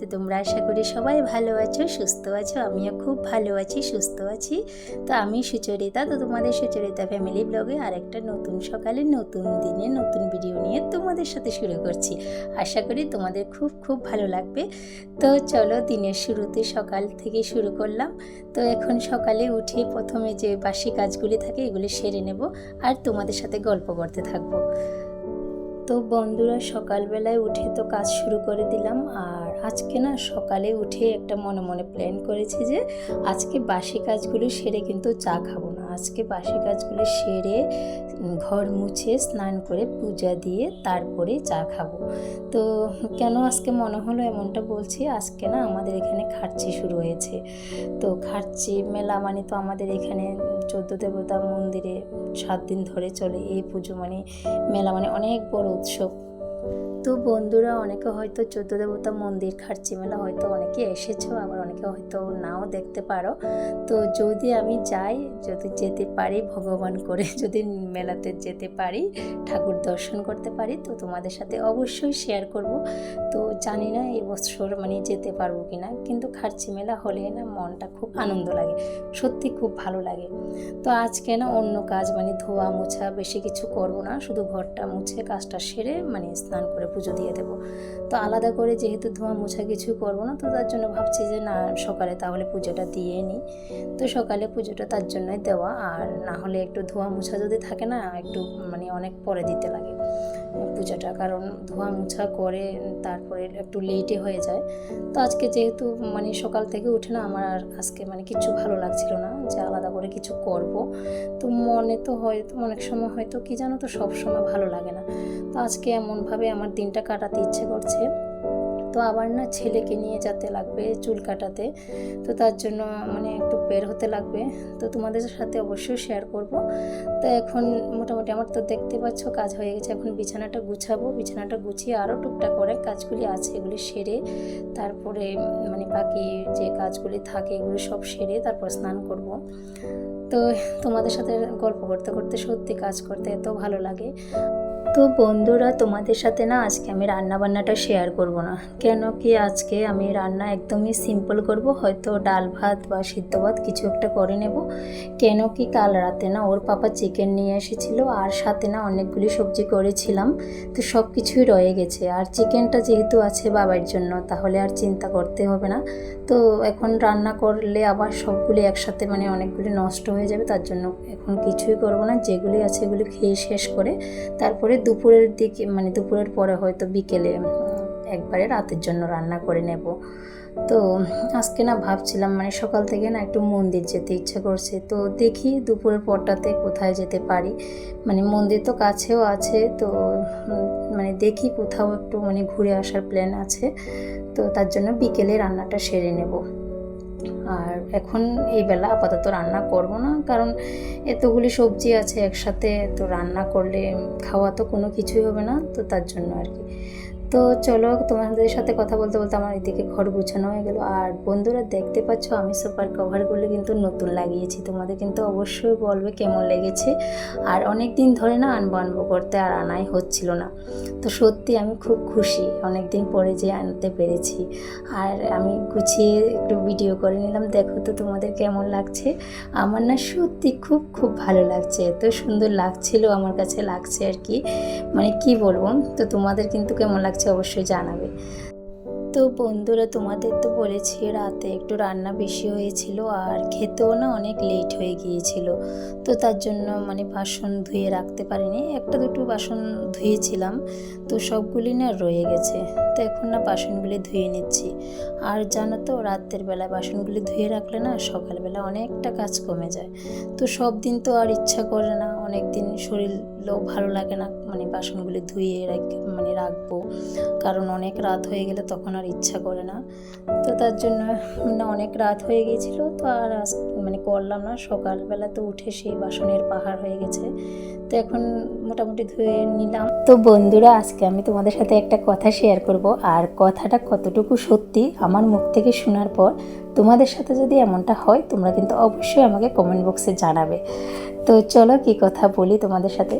তো তোমরা আশা করি সবাই ভালো আছো, সুস্থ আছো, আমিও খুব ভালো আছি, সুস্থ আছি। তো আমি সুচরিতা, তো তোমাদের সুচরিতা ফ্যামিলি ব্লগে আর একটা নতুন সকালে, নতুন দিনে নতুন ভিডিও নিয়ে তোমাদের সাথে শুরু করছি। আশা করি তোমাদের খুব খুব ভালো লাগবে। তো চলো দিনের শুরুতে সকাল থেকে শুরু করলাম। তো এখন সকালে উঠে প্রথমে যে বাসি কাজগুলি থাকে, এগুলি সেরে নেব। আর তোমাদের সাথে গল্প করতে থাকব। তো বন্ধুরা, সকালবেলায় উঠে তো কাজ শুরু করে দিলাম। আর আজকে না, সকালে উঠে একটা মনে মনে প্ল্যান করেছি যে, আজকে বাসি কাজগুলো সেরে কিন্তু চা খাব না। আজকে বাসি কাজগুলো সেরে ঘর মুছে, স্নান করে, পূজা দিয়ে তারপরে চা খাব। তো কেন আজকে মনে হলো এমনটা বলছি? আজকে না আমাদের এখানে খার্চি শুরু হয়েছে। তো খার্চি মেলা মানে তো আমাদের এখানে চোদ্দ দেবতা মন্দিরে সাত দিন ধরে চলে এই পুজো মানে মেলা মানে অনেক বড় উৎসব। তো বন্ধুরা অনেকে হয়তো চোদ্দ দেবতা মন্দির খার্চি মেলা, হয়তো অনেকে এসেছ, আবার অনেকে হয়তো নাও দেখতে পারো। তো যদি আমি যাই, যদি যেতে পারি, ভগবান করে যদি মেলাতে যেতে পারি, ঠাকুর দর্শন করতে পারি, তো তোমাদের সাথে অবশ্যই শেয়ার করব। তো জানি না এই বছর মানে যেতে পারব কি না কিন্তু খার্চি মেলা হলে না মনটা খুব আনন্দ লাগে, সত্যি খুব ভালো লাগে। তো আজকে না অন্য কাজ মানে ধোয়া মোছা বেশি কিছু করব না, শুধু ঘরটা মুছে কাজটা সেরে মানে স্নান করে পুজো দিয়ে দেবো। তো আলাদা করে যেহেতু ধোঁয়া মোছা কিছু করব না, তো তার জন্য ভাবছি যে না, সকালে তাহলে পুজোটা দিয়ে নিই তো সকালে পুজোটা তার জন্যই দেওয়া। আর না হলে একটু ধোঁয়া মোছা যদি থাকে না, একটু মানে অনেক পরে দিতে লাগে পূজাটা। কারণ ধোয়া মোছা করে তারপরে একটু লেটে হয়ে যায়। তো আজকে যেহেতু মানে সকাল থেকে উঠে না, আমার আর আজকে মানে কিছু ভালো লাগছিল না। যে আলাদা করে কিছু করব। তো মনে তো হয়তো অনেক সময় হয়তো কি জানো তো সব সময় ভালো লাগে না। তো আজকে এমনভাবে আমার দিনটা কাটাতে ইচ্ছে করছে। তো আবার না ছেলেকে নিয়ে যেতে লাগবে চুল কাটাতে। তো তার জন্য মানে একটু বের হতে লাগবে। তো তোমাদের সাথে অবশ্যই শেয়ার করব। তো এখন মোটামুটি আমার তো দেখতে পাচ্ছ কাজ হয়ে গেছে। এখন বিছানাটা গুছাবো। বিছানাটা গুছিয়ে আরও টুকটাক করে কাজগুলি আছে এগুলি সেরে তারপরে মানে বাকি যে কাজগুলি থাকে এগুলো সব সেরে তারপর স্নান করব। তো তোমাদের সাথে গল্প করতে করতে সত্যি কাজ করতে এত ভালো লাগে। তো বন্ধুরা, তোমাদের সাথে না আজকে আমি রান্না বান্নাটা শেয়ার করব না। কেন কি আজকে আমি রান্না একদমই সিম্পল করব, হয়তো ডাল ভাত বা সিদ্ধ ভাত কিছু একটা করে নেব। কেন কি কাল রাতে না ওর পাপা চিকেন নিয়ে এসেছিল, আর সাথে না অনেকগুলি সবজি করেছিলাম, তো সব কিছুই রয়ে গেছে। আর চিকেনটা যেহেতু আছে বাবার জন্য, তাহলে আর চিন্তা করতে হবে না। তো এখন রান্না করলে আবার সবগুলি একসাথে মানে অনেকগুলি নষ্ট হয়ে যাবে, তার জন্য এখন কিছুই করব না। যেগুলি আছে এগুলি খেয়ে শেষ করে তারপরে দুপুরের দিকে মানে দুপুরের পরে হয়তো বিকেলে একবারে রাতের জন্য রান্না করে নেব। তো আজকে না ভাবছিলাম মানে সকাল থেকে না একটু মন্দির যেতে ইচ্ছে করছে। তো দেখি দুপুরের পরটাতে কোথায় যেতে পারি। মানে মন্দির তো কাছেও আছে, তো মানে দেখি কোথাও একটু মানে ঘুরে আসার প্ল্যান আছে। তো তার জন্য বিকেলে রান্নাটা সেরে নেব। আর এখন এই বেলা আপাতত রান্না করব না, কারণ এতগুলি সবজি আছে একসাথে, তো রান্না করলে খাওয়া তো কোনো কিছুই হবে না, তো তার জন্য আর কি। তো চলো, তোমাদের সাথে কথা বলতে বলতে আমার এদিকে ঘর গুছানো হয়ে গেলো। আর বন্ধুরা, দেখতে পাচ্ছ, আমি সুপার কভারগুলো কিন্তু নতুন লাগিয়েছি। তোমাদের কিন্তু অবশ্যই বলবে কেমন লেগেছে। আর অনেক দিন ধরে না আনব আনব করতে আর আনাই হচ্ছিল না। তো সত্যি আমি খুব খুশি অনেক দিন পরে যে আনতে পেরেছি। আর আমি গুছিয়ে একটু ভিডিও করে নিলাম। দেখো তো তোমাদের কেমন লাগছে। আমার না সত্যি খুব খুব ভালো লাগছে। এত সুন্দর লাগছিল, আমার কাছে লাগছে আর কি। মানে কি বলব? তো তোমাদের কিন্তু কেমন লাগছে অবশ্যই জানাবে। তো বন্ধুরা, তোমাদের তো বলেছি রাতে একটু রান্না বেশি হয়েছিল আর খেতেও না অনেক লেট হয়ে গিয়েছিল। তো তার জন্য মানে বাসন ধুয়ে রাখতে পারিনি। একটা দুটো বাসন ধুয়েছিলাম, তো সবগুলি না রয়ে গেছে। তো এখন না বাসনগুলি ধুয়ে নিচ্ছি। আর জানো তো, রাতের বেলায় বাসনগুলি ধুয়ে রাখলে না সকালবেলা অনেকটা কাজ কমে যায়। তো সব দিন তো আর ইচ্ছা করে না অনেক দিন শরীরও ভালো লাগে না মানে বাসনগুলি ধুয়ে রাখ- মানে রাখব। কারণ অনেক রাত হয়ে গেলে তখন আর ইচ্ছা করে না। তো তার জন্য মানে অনেক রাত হয়ে গিয়েছিল তো আর মানে করলাম না। সকালবেলা তো উঠে সেই বাসনের পাহাড় হয়ে গেছে। তো এখন মোটামুটি ধুয়ে নিলাম। তো বন্ধুরা, আজকে আমি তোমাদের সাথে একটা কথা শেয়ার করব। আর কথাটা কতটুকু সত্যি আমার মুখ থেকে শোনার পর তোমাদের সাথে যদি এমনটা হয়, তোমরা কিন্তু অবশ্যই আমাকে কমেন্ট বক্সে জানাবে। তো চলো কি কথা বলি তোমাদের সাথে।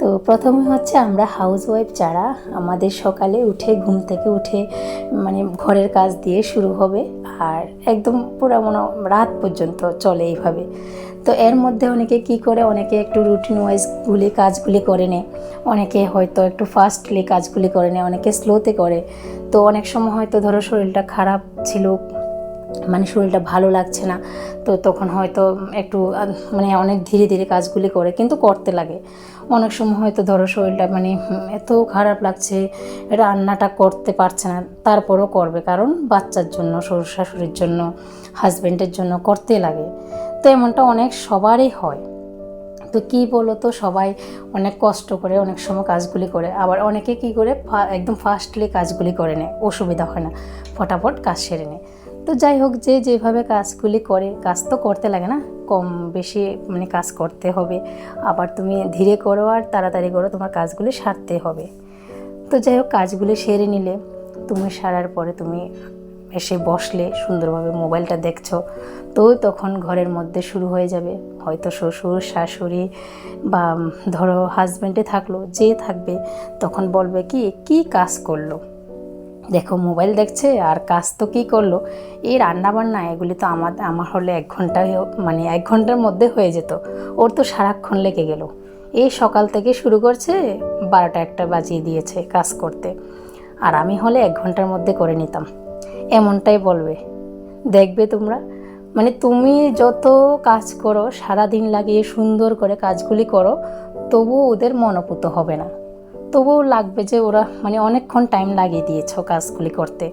তো প্রথমে হচ্ছে আমরা হাউস ওয়াইফ যারা, আমাদের সকালে উঠে, ঘুম থেকে উঠে মানে ঘরের কাজ দিয়ে শুরু হবে। আর একদম পুরো মনে রাত পর্যন্ত চলে এইভাবে। তো এর মধ্যে অনেকে কি করে, অনেকে একটু রুটিন ওয়াইজগুলি কাজগুলি করে নেয়, অনেকে হয়তো একটু ফাস্টলি কাজগুলি করে নেয়, অনেকে স্লোতে করে। তো অনেক সময় হয়তো ধরো শরীরটা খারাপ ছিল মানে শরীরটা ভালো লাগছে না, তো তখন হয়তো একটু মানে অনেক ধীরে ধীরে কাজগুলি করে, কিন্তু করতে লাগে। অনেক সময় হয়তো ধরো শরীরটা মানে এত খারাপ লাগছে, রান্নাটা করতে পারছে না, তারপরও করবে। কারণ বাচ্চার জন্য শ্বশুর শাশুড়ির জন্য হাজব্যান্ডের জন্য করতে লাগে। তো এমনটা অনেক সবারই হয়। তো কি বলো তো সবাই অনেক কষ্ট করে, অনেক সময় কাজগুলি করে। আবার অনেকে কি করে একদম ফাস্টলি কাজগুলি করে নেয়, অসুবিধা হয় না, ফটাফট কাজ সেরে নেয়। তো যাই হোক, যে যেভাবে কাজগুলি করে, কাজ তো করতে লাগে না? কম বেশি মানে কাজ করতে হবে। আবার তুমি ধীরে করো আর তাড়াতাড়ি করো, তোমার কাজগুলি সারতে হবে। তো যাই হোক, কাজগুলি সেরে নিলে, তুমি সারার পরে তুমি এসে বসলে, সুন্দরভাবে মোবাইলটা দেখছ, তো তখন ঘরের মধ্যে শুরু হয়ে যাবে। হয়তো শ্বশুর, শাশুড়ি বা, ধরো হাজব্যান্ডে থাকল, যে থাকবে, তখন বলবে কি কি কাজ করল? দেখো, মোবাইল দেখছে আর কাজ তো কী করল? এই রান্না বান্না এগুলি তো আমার আমার হলে এক ঘন্টায় মানে এক ঘণ্টার মধ্যে হয়ে যেত। ওর তো সারাক্ষণ লেগে গেল। এই সকাল থেকে শুরু করছে, বারোটা একটা বাজিয়ে দিয়েছে কাজ করতে। আর আমি হলে এক ঘণ্টার মধ্যে করে নিতাম। এমনটাই বলবে। দেখবে তোমরা। মানে তুমি যত কাজ করো সারা দিন লাগিয়ে সুন্দর করে কাজগুলি করো, তবুও ওদের মনোপুত হবে না। তবুও লাগবে যে ওরা মানে অনেকক্ষণ টাইম লাগিয়ে দিয়েছ কাজগুলি করতে।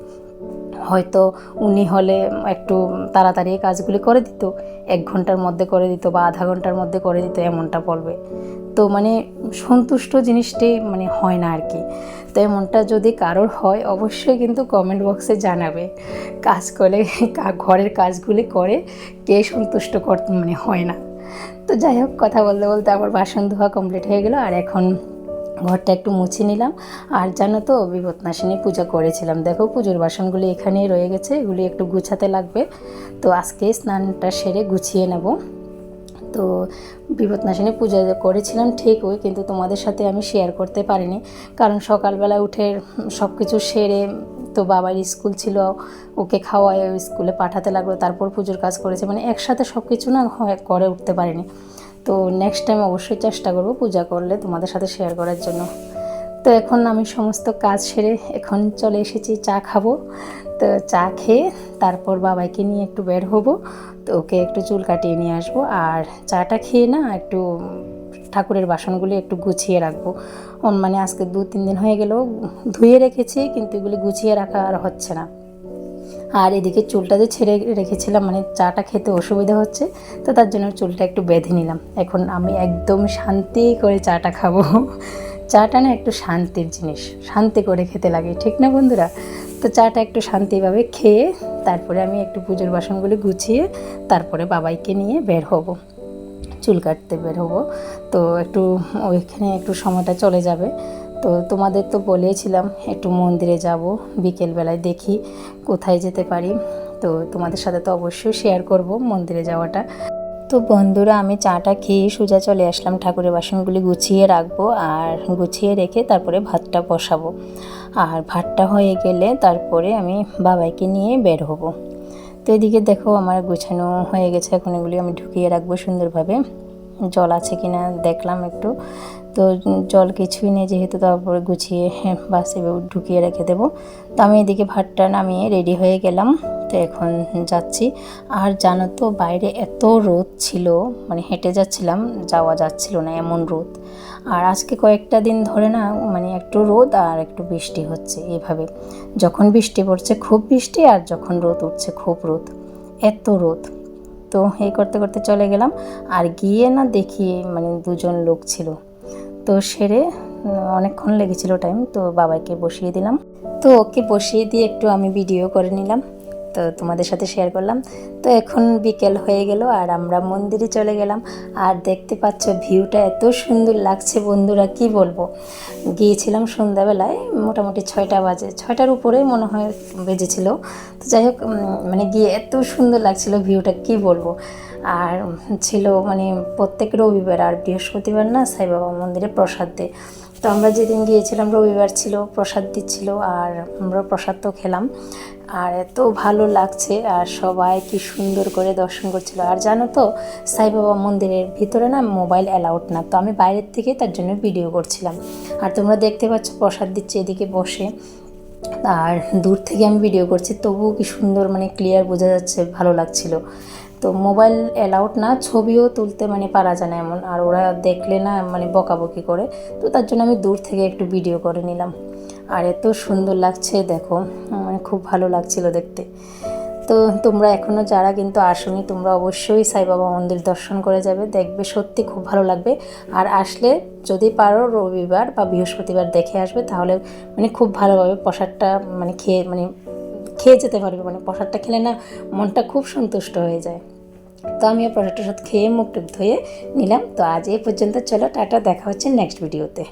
হয়তো উনি হলে একটু তাড়াতাড়ি কাজগুলি করে দিত, এক ঘণ্টার মধ্যে করে দিত বা আধা ঘণ্টার মধ্যে করে দিত এমনটা বলবে। তো মানে সন্তুষ্ট জিনিসটাই মানে হয় না আর কি। তো এমনটা যদি কারোর হয়, অবশ্যই কিন্তু কমেন্ট বক্সে জানাবে কাজ করে ঘরের কাজগুলি করে কে সন্তুষ্ট কর মানে হয় না। তো যাই হোক, কথা বলতে বলতে আমার বাসন ধোয়া কমপ্লিট হয়ে গেলো আর এখন ঘরটা একটু মুছে নিলাম। আর জানো তো, বিপদনাশিনী পূজা করেছিলাম। দেখো পুজোর বাসনগুলি এখানেই রয়ে গেছে, এগুলি একটু গুছাতে লাগবে। তো আজকে স্নানটা সেরে গুছিয়ে নেব। তো বিপদনাশিনী পূজা করেছিলাম ঠিক ওই কিন্তু তোমাদের সাথে আমি শেয়ার করতে পারিনি। কারণ সকালবেলা উঠে সব কিছু সেরে তো বাবার স্কুল ছিল, ওকে খাওয়ায় স্কুলে পাঠাতে লাগল, তারপর পুজোর কাজ করেছে। মানে একসাথে সব কিছু না করে উঠতে পারিনি। তো নেক্সট টাইম অবশ্যই চেষ্টা করব পূজা করলে তোমাদের সাথে শেয়ার করার জন্য। তো এখন আমি সমস্ত কাজ সেরে এখন চলে এসেছি, চা খাব। তো চা খেয়ে তারপর বাবাইকে নিয়ে একটু বের হব। তো ওকে একটু চুল কাটিয়ে নিয়ে আসব আর চাটা খেয়ে না একটু ঠাকুরের বাসনগুলি একটু গুছিয়ে রাখব। মানে আজকে দু তিন দিন হয়ে গেলেও ধুয়ে রেখেছি, কিন্তু এগুলি গুছিয়ে রাখা আর হচ্ছে না। আর এদিকে চুলটা যে ছেড়ে রেখেছিলাম মানে চাটা খেতে অসুবিধা হচ্ছে, তো তার জন্য চুলটা একটু বেঁধে নিলাম। এখন আমি একদম শান্তি করে চাটা খাব। চাটা না একটু শান্তির জিনিস, শান্তি করে খেতে লাগে, ঠিক না বন্ধুরা? তো চাটা একটু শান্তিভাবে খেয়ে, তারপরে আমি একটু পুজোর বাসনগুলি গুছিয়ে, তারপরে বাবাইকে নিয়ে বের হব। চুল কাটতে বের হব। তো একটু ওইখানে একটু সময়টা চলে যাবে। তো তোমাদের তো বলেছিলাম, একটু মন্দিরে যাব, বিকেলবেলায় দেখি কোথায় যেতে পারি। তো তোমাদের সাথে তো অবশ্যই শেয়ার করব মন্দিরে যাওয়াটা। তো বন্ধুরা, আমি চাটা খেয়ে সোজা চলে আসলাম, ঠাকুরের বাসনগুলি গুছিয়ে রাখব আর গুছিয়ে রেখে তারপরে ভাতটা বসাবো। আর ভাতটা হয়ে গেলে তারপরে আমি বাবাইকে নিয়ে বের হব। তো এদিকে দেখো, আমার গুছানো হয়ে গেছে, এখন এগুলি আমি ঢুকিয়ে রাখব সুন্দরভাবে। জল আছে কি না দেখলাম একটু। তো জল কিছুই নেই যেহেতু, তারপরে গুছিয়ে বাসে ঢুকিয়ে রেখে দেবো। তো আমি এদিকে ভাতটা নামিয়ে রেডি হয়ে গেলাম। তো এখন যাচ্ছি। আর জানো তো, বাইরে এত রোদ ছিল মানে হেঁটে যাচ্ছিলাম, যাওয়া যাচ্ছিল না এমন রোদ। আর আজকে কয়েকটা দিন ধরে না মানে একটু রোদ আর একটু বৃষ্টি হচ্ছে এভাবে। যখন বৃষ্টি পড়ছে খুব বৃষ্টি, আর যখন রোদ উঠছে খুব রোদ। এত রোদ। তো এই করতে করতে চলে গেলাম। আর গিয়ে না দেখি মানে দুজন লোক ছিল। তো সেরে অনেকক্ষণ লেগেছিল টাইম তো বাবাকে বসিয়ে দিলাম। তো ওকে বসিয়ে দিয়ে একটু আমি ভিডিও করে নিলাম। তো তোমাদের সাথে শেয়ার করলাম। তো এখন বিকেল হয়ে গেল আর আমরা মন্দিরে চলে গেলাম। আর দেখতে পাচ্ছ ভিউটা এত সুন্দর লাগছে বন্ধুরা, কি বলব? গিয়েছিলাম সন্ধ্যাবেলায়, মোটামুটি ছয়টা বাজে। ছয়টার উপরেই মনে হয় বেজেছিল। তো যাই হোক মানে গিয়ে এত সুন্দর লাগছিল ভিউটা, কি বলব? আর ছিল মানে প্রত্যেক রবিবার আর বৃহস্পতিবার না সাই বাবা মন্দিরে প্রসাদ দেয়। তো আমরা যেদিন গিয়েছিলাম, রবিবার ছিল, প্রসাদ দিচ্ছিল আর আমরা প্রসাদ তো খেলাম। আর এত ভালো লাগছে আর সবাই কি সুন্দর করে দর্শন করছিল। আর জানো তো, সাই বাবা মন্দিরের ভিতরে না মোবাইল অ্যালাউড না, তো আমি বাইরের থেকে তার জন্য ভিডিও করছিলাম। আর তোমরা দেখতে পাচ্ছ প্রসাদ দিচ্ছে এদিকে বসে। আর দূর থেকে আমি ভিডিও করছি, তবুও কি সুন্দর মানে ক্লিয়ার বোঝা যাচ্ছে, ভালো লাগছিল। তো মোবাইল অ্যালাউড না, ছবিও তুলতে মানে পারা যায় না এমন, আর ওরা দেখলে না মানে বকাবকি করে। তো তার জন্য আমি দূর থেকে একটু ভিডিও করে নিলাম। আর এত সুন্দর লাগছে, দেখো মানে খুব ভালো লাগছিল দেখতে। তো তোমরা এখনও যারা কিন্তু আসনি, তোমরা অবশ্যই সাই বাবা মন্দির দর্শন করে যাবে, দেখবে সত্যি খুব ভালো লাগবে। আর আসলে যদি পারো রবিবার বা বৃহস্পতিবার দেখে আসবে, তাহলে মানে খুব ভালোভাবে প্রসাদটা মানে খেয়ে মানে খেয়ে যেতে পারবে মানে প্রসাদটা খেলে না মনটা খুব সন্তুষ্ট হয়ে যায়। তো আমি প্রসাদটা সাথে খেয়ে মুখ টুক ধুয়ে নিলাম। তো আজ এই পর্যন্ত, চলো টাটা, দেখা হচ্ছে নেক্সট ভিডিওতে